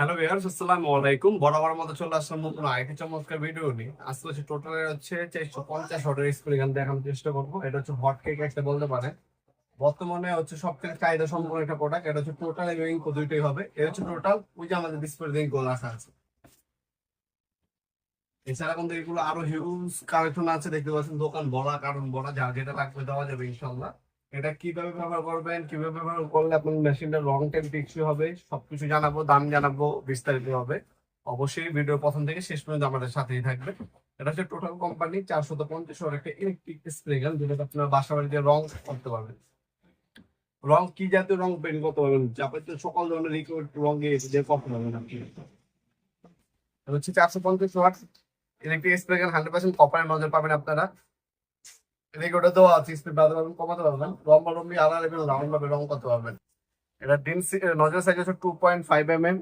Hello viewers, আসসালামু আলাইকুম। বরাবর মতো চলে আসলাম নতুন আরেকটি চমৎকার ভিডিও নিয়ে। আজকে হচ্ছে টোটাল হচ্ছে চারশো পঞ্চাশ অর্ডার স্কুল এখান দেখানোর চেষ্টা করব। এটা হচ্ছে হট কেক একটা বলতে পারে বর্তমানে হচ্ছে সব থেকে চাহিদা সম্পূর্ণ একটা প্রোডাক্ট এটা হচ্ছে টোটাল এবং ইঙ্কো দুইটাই হবে। এটা হচ্ছে টোটাল ওই যে আমাদের ডিসপ্লে ইঙ্কো রাখা আছে। এছাড়া কিন্তু এগুলো আরও হিউজ কালেকশন আছে, দেখতে পাচ্ছেন দোকান বড়া কারণ বড়া যা যেটা লাগবে দেওয়া যাবে ইনশাল্লাহ এটা কীভাবে ব্যবহার করবেন, কীভাবে ব্যবহার করলে আপনার মেশিনটা লং টাইম টেকসই হবে, সবকিছু জানাব, দাম জানাব, বিস্তারিত হবে। অবশ্যই ভিডিও প্রথম থেকে শেষ পর্যন্ত আমাদের সাথেই থাকবে এটা হচ্ছে টোটাল কোম্পানি চারশো পঞ্চাশ একটা ইলেকট্রিক স্প্রে গান যেটা আপনার বাসা বাড়িতে রং করতে পারবেন। রং কি জাতীয় রং পেন্ট করতে পারবেন? যাবতীয় সকল ধরনের লিকুইড রঙে দিয়ে করতে পারবেন আপনি হচ্ছে চারশো পঞ্চাশ watt electric spray gun hundred percent কপারের নজর পাবেন আপনারা। রেকর্ডে দেওয়া আছে স্পিড বাড়াতে পারবেন কমাতে পারবেন। লম্বা লম্বি রাউন্ড ভাবে রং করতে পারবেন এটা ডিন নজর সাইজ হচ্ছে two point five M M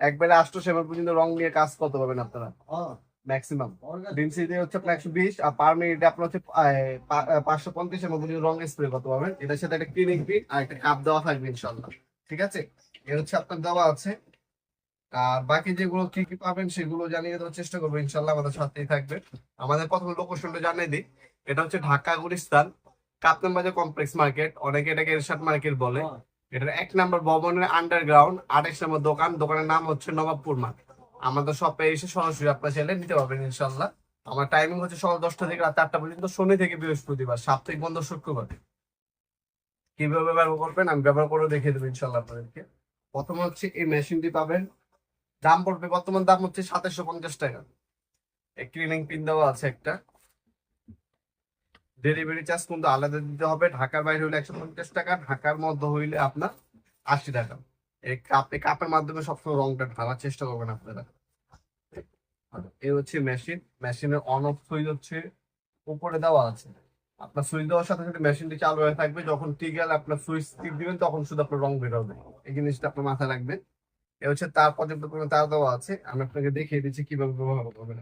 একবারে আষ্ট সেভেন পর্যন্ত রং নিয়ে কাজ করতে পারবেন আপনারা? ম্যাক্সিমাম ডেন্সিটি হচ্ছে আপনার একশো বিশ আর পার মিনিটে আপনার হচ্ছে পাঁচশো পঞ্চাশ এমএম পর্যন্ত রং স্প্রে করতে পারবেন এটার সাথে একটা ক্লিনিং পিট আর একটা কাপ দেওয়া থাকবে ইনশাল্লাহ ঠিক আছে? এর হচ্ছে আপনার দেওয়া আছে। আর বাকি যেগুলো কি কি পাবেন সেগুলো জানিয়ে দেওয়ার চেষ্টা করব। ইনশাল্লাহ আমাদের সাথেই থাকবে। আমাদের প্রথম লোকেশনটা জানিয়ে দিই। এটা হচ্ছে ঢাকা, গুলিস্তান কাপ্তান বাজার কমপ্লেক্স মার্কেট অনেকে এটাকে এরশাদ মার্কেট বলে। এটার এক নম্বর ভবনের আন্ডারগ্রাউন্ড আঠাশ নম্বর দোকান। দোকানের নাম হচ্ছে নবাবপুর মার্ট আমাদের শপে এসে সরাসরি আপনার চাইলে নিতে পারবেন ইনশাল্লাহ আমার টাইমিং হচ্ছে সকাল দশটা থেকে রাত আটটা পর্যন্ত, শনি থেকে বৃহস্পতিবার, সাপ্তাহিক বন্ধ শুক্রবার। কীভাবে ব্যবহার করবেন আমি ব্যবহার করে দেখিয়ে দেবো ইনশাল্লাহ আপনাদেরকে। প্রথমে হচ্ছে এই মেশিনটি পাবেন। দাম পড়বে, বর্তমান দাম হচ্ছে সাতাশশো পঞ্চাশ টাকা। ক্লিনিং পিন দেওয়া আছে একটা। ডেলিভারি চার্জ কিন্তু আলাদা দিতে হবে। ঢাকার বাইরে হলে একশো পঞ্চাশ টাকা, ঢাকার মধ্যে হইলে আপনার আশি টাকা। এই কাপ কাপের মাধ্যমে সবসময় রংটা ঢালার চেষ্টা করবেন আপনারা। এই হচ্ছে মেশিন মেশিনের অন অফ সুইচ হচ্ছে, উপরে দেওয়া আছে। আপনার সুইচ দেওয়ার সাথে সাথে মেশিনটি চালু হয়ে থাকবে। যখন টিক গেলে আপনার সুইচ টিপ দিবেন, তখন শুধু আপনার রং বের হবে। এই জিনিসটা আপনার মাথায় রাখবেন। হচ্ছে তার পর্যাপ্ত পরিমাণে তার দেওয়া আছে। আমি আপনাকে দেখিয়ে দিচ্ছি কীভাবে ব্যবহার করবেন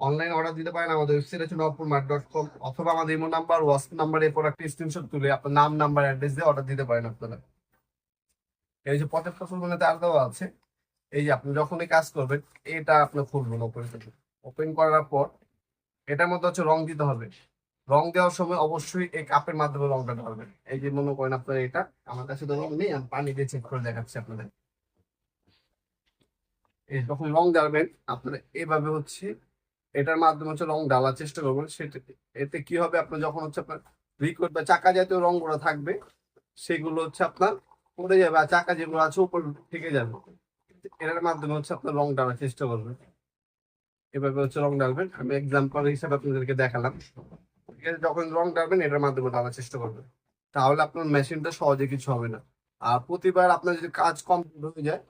অনলাইন অর্ডার দিতে পারেন আমাদের ওয়েবসাইট আছে নবপুর মার্ট ডট কম অথবা আমাদের ইমো নাম্বার হোয়াটসঅ্যাপ নাম্বার এরপর একটা স্ক্রিনশট তুলে আপনার নাম নাম্বার অ্যাড্রেস দিয়ে অর্ডার দিতে পারেন আপনারা। এই যে পর্যাপ্ত পরিমাণে তার দেওয়া আছে। এই যে আপনি যখনই কাজ করবেন, এটা আপনি খুলবেন ওপেন ওপেন করার পর এটার মধ্যে হচ্ছে রং দিতে হবে। রং দেওয়ার সময় অবশ্যই এই কাপের মাধ্যমে রংটা ঢালবেন এই যে মনে করেন আপনার এটা, আমার কাছে তো রং নেই আমি পানি দিয়ে চেক করে দেখাচ্ছি আপনাদের। এই যখন রং ঢালবেন আপনারা এভাবে হচ্ছে এটার মাধ্যমে হচ্ছে রং ঢালার চেষ্টা করবেন। সেটা, এতে কি হবে? আপনার যখন হচ্ছে আপনার লিকুইড বা চাকা জাতীয় রং রংগুলো থাকবে, সেগুলো হচ্ছে আপনার পড়ে যাবে আর চাকা যেগুলো আছে উপর থেকে যাবে। এটার মাধ্যমে হচ্ছে আপনার রং ঢালার চেষ্টা করবেন। এভাবে হচ্ছে রং ঢালবেন আমি এক্সাম্পল হিসাবে আপনাদেরকে দেখালাম। যখন রং ঢালবেন এটার মাধ্যমে ঢালার চেষ্টা করবেন তাহলে আপনার মেশিনটা সহজে কিছু হবে না। আর প্রতিবার আপনার যদি কাজ কম হয়ে যায়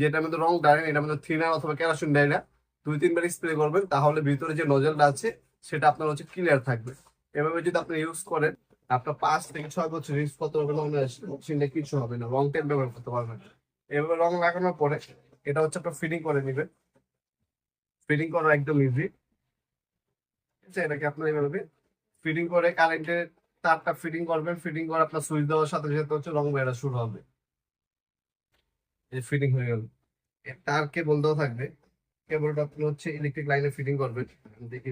যেটার মধ্যে রং ডালেন এটার মধ্যে থিনার অথবা কেরাসিন ডাইনা দুই, তিনবার স্প্রে করবেন, তাহলে ভিতরে যে নজলটা আছে, সেটা আপনার হচ্ছে ক্লিয়ার থাকবে। এভাবে যদি আপনি ইউজ করেন, আপনার পাঁচ থেকে ছয় বছর ইউজ করতে পারবেন মেশিনটা কিছু হবে না রং টাইম ব্যবহার করতে পারবেন এভাবে রং লাগানোর পরে, এটা হচ্ছে আপনার ফিটিং করে নেবেন। ফিটিং করা একদম ইজি এটাকে আপনার এভাবে ফিটিং করে কারেন্টের তারটা ফিটিং করবেন ফিটিং করে আপনার সুইচ দেওয়ার সাথে সাথে হচ্ছে রং বেরা শুরু হবে। এই ফিটিং হয়ে গেল। তার কেবল দেওয়া থাকবে। কেবলটা আপনি হচ্ছে ইলেকট্রিক লাইনে ফিটিং করবেন। দেখি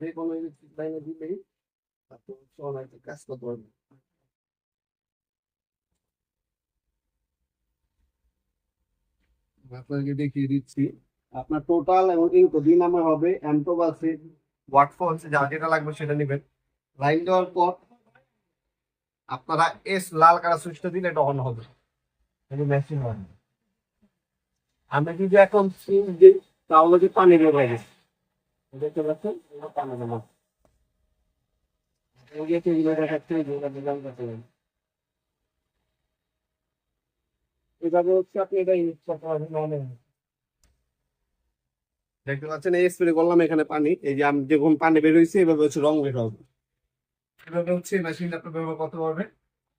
যে কোনো ইলেকট্রিক লাইনে দিলেই আপনি হচ্ছে কাজ করতে আপনাকে দেখিয়ে দিচ্ছি। আপনার টোটাল এবং ইনকো দুই নাম্বার হবে অ্যান্টোব আছে। ওয়াটফো আছে যা যেটা লাগবে সেটা নেবেন। লাইন দেওয়ার পর আপনারা এস লাল কালার সুইচটা দিলে এটা অন হবে। মেশিন হয় আমি যদি এখন সুইচ দিই, তাহলে যে পানি গেছে। দেখতে পাচ্ছেন? পানি হবে। এভাবে হচ্ছে আপনি এটা ইউজ করতে পারবেন অনেক দেখতে পাচ্ছেন, এই স্প্রে করলাম এখানে পানি। এই যে আমি যেরকম পানি বের হয়েছে এভাবে হচ্ছে রং বের হবে। এভাবে হচ্ছে মেশিনটা আপনি ব্যবহার করতে পারবেন।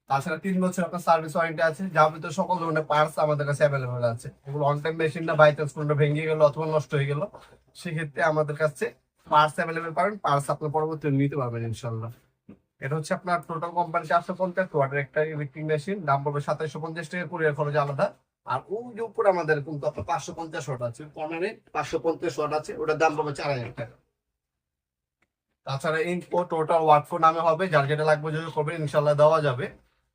তাছাড়া তিন বছর আপনার সার্ভিস ওয়ারেন্টি আছে যাবতীয় সকল ধরনের পার্টস আমাদের কাছে অ্যাভেলেবল আছে। এগুলো অন টাইম মেশিনটা বাই চান্স কোনটা ভেঙে গেল অথবা নষ্ট হয়ে গেল, সেক্ষেত্রে আমাদের কাছে পার্টস অ্যাভেলেবেল পাবেন পার্টস আপনি পরবর্তীতে নিতে পারবেন ইনশাল্লাহ এটা হচ্ছে আপনার টোটাল কোম্পানি চারশো পঞ্চাশ ওয়াটের একটা ইলেকট্রিক মেশিন দাম পড়বে সাতাইশো পঞ্চাশ টাকা কুরিয়ার খরচ আলাদা। আর ওই যে উপরে আমাদের কিন্তু পাঁচশো পঞ্চাশ ওয়াট আছে কর্নারে পাঁচশো পঞ্চাশ ওয়াট আছে ওটার দাম পাবে চার হাজার টাকা। তাছাড়া ইনপো টোটাল ওয়ার্কফো নামে হবে, যার যেটা লাগবে যদি করবেন ইনশাল্লাহ দেওয়া যাবে।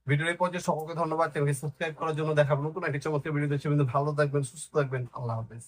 ভিডিওর এই পর্যায়ে সকলকে ধন্যবাদ চ্যানেলকে সাবস্ক্রাইব করার জন্য দেখাবো নতুন একটি চমৎকার ভিডিও দেখছি ভালো থাকবেন, সুস্থ থাকবেন, আল্লাহ হাফেজ।